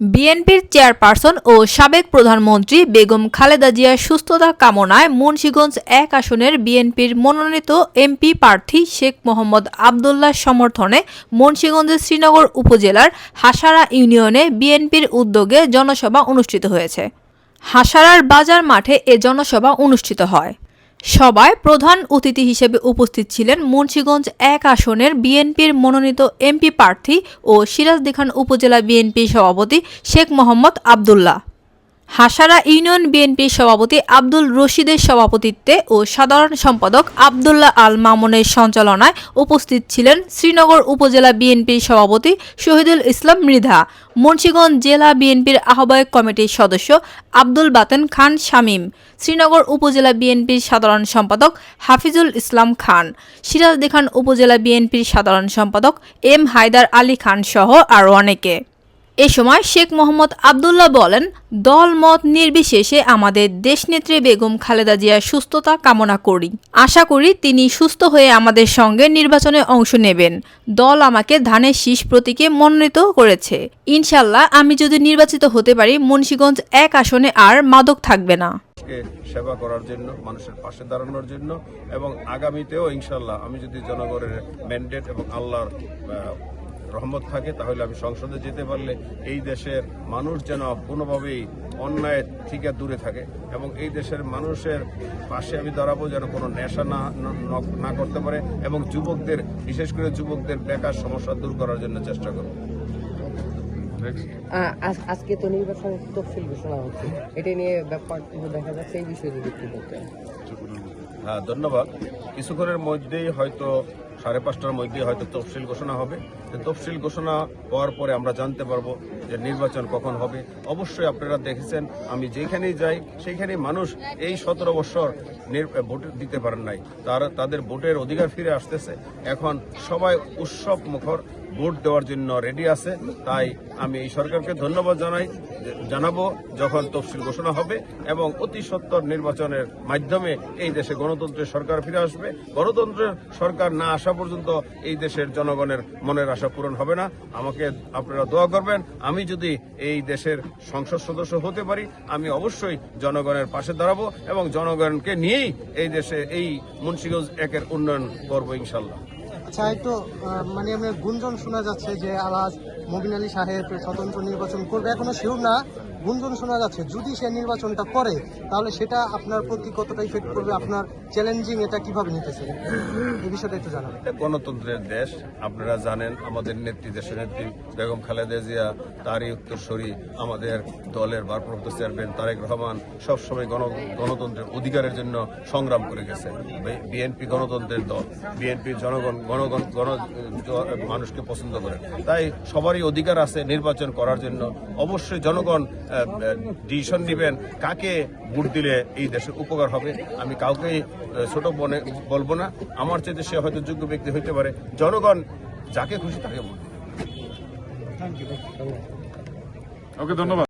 বিএনপির চেয়ারপারসন ও সাবেক প্রধানমন্ত্রী বেগম খালেদা জিয়ার সুস্থতা কামনায় মুন্সিগঞ্জ এক আসনের বিএনপির মনোনীত এমপি প্রার্থী শেখ মোহাম্মদ আবদুল্লাহ সমর্থনে মুন্সিগঞ্জের শ্রীনগর উপজেলার হাসারা ইউনিয়নে বিএনপির উদ্যোগে জনসভা অনুষ্ঠিত হয়েছে। হাসারার বাজার মাঠে এ জনসভা অনুষ্ঠিত হয়। সভায় প্রধান অতিথি হিসেবে উপস্থিত ছিলেন মুন্সীগঞ্জ এক আসনের বিএনপির মনোনীত এমপি প্রার্থী ও সিরাজদিখান উপজেলা বিএনপি সভাপতি শেখ মোহাম্মদ আবদুল্লাহ। হাসারা ইউনিয়ন বিএনপির সভাপতি আব্দুল রশিদের সভাপতিত্বে ও সাধারণ সম্পাদক আবদুল্লাহ আল মামুনের সঞ্চালনায় উপস্থিত ছিলেন শ্রীনগর উপজেলা বিএনপির সভাপতি শহীদুল ইসলাম মৃধা, মুন্সিগঞ্জ জেলা বিএনপির আহ্বায়ক কমিটির সদস্য আব্দুল বাতেন খান শামীম, শ্রীনগর উপজেলা বিএনপির সাধারণ সম্পাদক হাফিজুল ইসলাম খান, সিরাজদিখান উপজেলা বিএনপির সাধারণ সম্পাদক এম হায়দার আলী খান সহ আরও অনেকে। এ সময় শেখ মোহাম্মদ আবদুল্লাহ বলেন দল মত নির্বিশেষে আমাদের দেশনেত্রী বেগম খালেদা জিয়ার সুস্থতা কামনা করি। আশা করি তিনি সুস্থ হয়ে আমাদের সঙ্গে নির্বাচনে অংশ নেবেন। দল আমাকে ধানের শীষ প্রতীকে মনোনীত করেছে। ইনশাল্লাহ আমি যদি নির্বাচিত হতে পারি, মুন্সীগঞ্জ এক আসনে আর মাদক থাকবে না। সেবা করার জন্য, মানুষের পাশে দাঁড়ানোর জন্য এবং আগামীতেও ইনশাল্লাহ আমি যদি জনগণের ম্যান্ডেট এবং আল্লাহর রহমত থাকে তাহলে আমি সংসদে যেতে পারলে এই দেশের মানুষ যেন কোনোভাবেই অন্যায় থেকে দূরে থাকে এবং এই দেশের মানুষের পাশে আমি দাঁড়াবো যেন কোনো নেশা না না- করতে পারে এবং যুবকদের বিশেষ করে যুবকদের বেকার সমস্যা দূর করার জন্য চেষ্টা করব। আজকে তো নির্বাচন তফসিল ঘোষণা হচ্ছে। এটা নিয়ে ব্যাপার দেখা যাচ্ছে এই বিষয়ে যদি একটু বলতেন। হ্যাঁ ধন্যবাদ। কিছুক্ষণের মধ্যেই হয়তো সাড়ে পাঁচটার মধ্যে হয়তো তফসিল ঘোষণা হবে। তফসিল ঘোষণা হওয়ার পরে আমরা জানতে পারব যে নির্বাচন কখন হবে। অবশ্যই আপনারা দেখেছেন, আমি যেখানেই যাই সেইখানে মানুষ এই সতেরো বছর ভোট দিতে পারেন নাই। তারা, তাদের ভোটের অধিকার ফিরে আসতেছে। এখন সবাই উৎসব মুখর ভোট দেওয়ার জন্য রেডি আছে। তাই আমি এই সরকারকে ধন্যবাদ জানাই, জানাব যখন তফসিল ঘোষণা হবে এবং অতি সত্তর নির্বাচনের মাধ্যমে এই দেশে গণতন্ত্রের সরকার ফিরে আসবে। গণতন্ত্রের সরকার না আসা পর্যন্ত এই দেশের জনগণের মনের আশা পূরণ হবে না। আমাকে আপনারা দোয়া করবেন, আমি যদি এই দেশের সংসদ সদস্য হতে পারি, আমি অবশ্যই জনগণের পাশে দাঁড়াবো এবং জনগণকে নিয়েই এই দেশে এই মুন্সিগঞ্জ একের উন্নয়ন করব ইনশাল্লাহ। আচ্ছা তো মানে আপনার গুঞ্জন শোনা যাচ্ছে যে আলাজ মবিন আলী সাহেব স্বতন্ত্র নির্বাচন করবে। এখনও শিওর না, গুঞ্জন শোনা যাচ্ছে, যদি সে নির্বাচনটা করে, তাহলে সেটা আপনার প্রতি কতটা ইফেক্ট করবে, আপনার চ্যালেঞ্জিং এটা কীভাবে নিতেছে? এই বিষয়টা একটু জানাবেন। গণতন্ত্রের দেশ, আপনারা জানেন, আমাদের নেত্রী, দেশের নেত্রী বেগম খালেদা জিয়া, তারই উত্তরসূরি, আমাদের দলের ভারপ্রাপ্ত চেয়ারম্যান তারেক রহমান সবসময় গণ, গণতন্ত্রের অধিকারের জন্য সংগ্রাম করে গেছে। বিএনপি গণতন্ত্রের দল বিএনপির জনগণ, গণগণ, গণ, মানুষকে পছন্দ করে। তাই সবারই অধিকার আছে নির্বাচন করার জন্য অবশ্যই জনগণ ডিসিশন নেবেন কাকে ভোট দিলে এই দেশের উপকার হবে। আমি কাউকে ছোট বনে বলব না। আমার চেয়ে সে হয়তো যোগ্য ব্যক্তি হইতে পারে জনগণ যাকে খুশি তাকে ভোট দিবে। ওকে ধন্যবাদ।